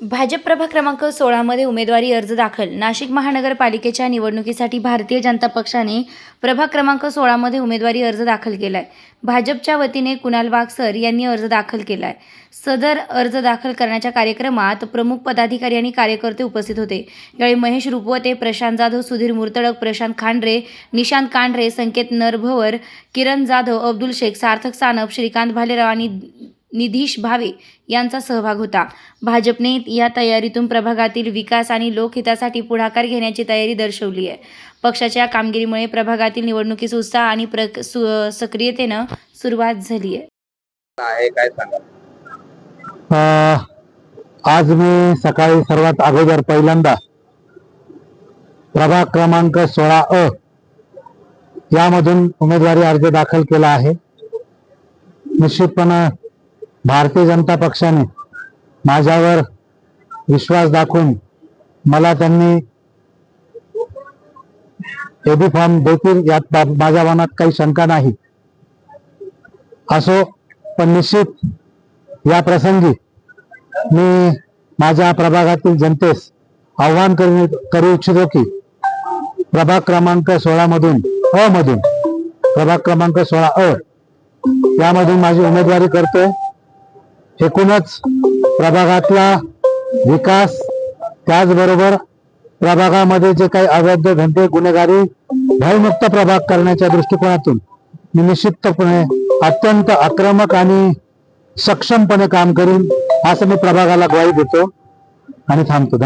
भाजप प्रभाग क्रमांक सोळामध्ये उमेदवारी अर्ज दाखल. नाशिक महानगरपालिकेच्या निवडणुकीसाठी भारतीय जनता पक्षाने प्रभाग क्रमांक सोळामध्ये उमेदवारी अर्ज दाखल केला आहे भाजपच्या वतीने कुणाल वागसर यांनी अर्ज दाखल केला आहे सदर अर्ज दाखल करण्याच्या कार्यक्रमात प्रमुख पदाधिकारी आणि कार्यकर्ते उपस्थित होते. यावेळी महेश रुपवते प्रशांत जाधव सुधीर मुर्तडक प्रशांत खांडरे निशांत कांढरे संकेत नरभवर किरण जाधव अब्दुल शेख सार्थक सानप श्रीकांत भालेराव आणि निधीश भावे यांचा सहभाग होता. भाजपने या तयारीतून प्रभागातील विकास आणि लोकहितासाठी पुढाकार घेण्याची तयारी दर्शवली आहे. पक्षाच्या कामगिरीमुळे प्रभागातील निवडणुकीचा उत्साह आणि प्र सक्रियतेनं सुरुवात झाली आहे. काय सांगा अ, आज मी सकाळी सर्वात अगोदर पहिल्यांदा प्रभाग क्रमांक सोळा अ यामधून उमेदवारी अर्ज दाखल केला आहे. निश्चितपणे भारतीय जनता पक्षाने माझ्यावर विश्वास दाखवून मला त्यांनी एबी फॉर्म देतील यात माझ्या मनात काही शंका नाही. असो पण निश्चित या प्रसंगी मी माझ्या प्रभागातील जनतेस आव्हान करू करू इच्छितो की प्रभाग क्रमांक सोळा मधून अ मधून प्रभाग क्रमांक सोळा अ यामधून माझी उमेदवारी करतोय. एकूणच प्रभागातला विकास त्याचबरोबर प्रभागामध्ये जे काही अवैध धंदे गुन्हेगारी भयमुक्त प्रभाग करण्याच्या दृष्टिकोनातून मी निश्चितपणे अत्यंत आक्रमक आणि सक्षमपणे काम करीन असं मी प्रभागाला ग्वाही देतो. आणि थांबतो.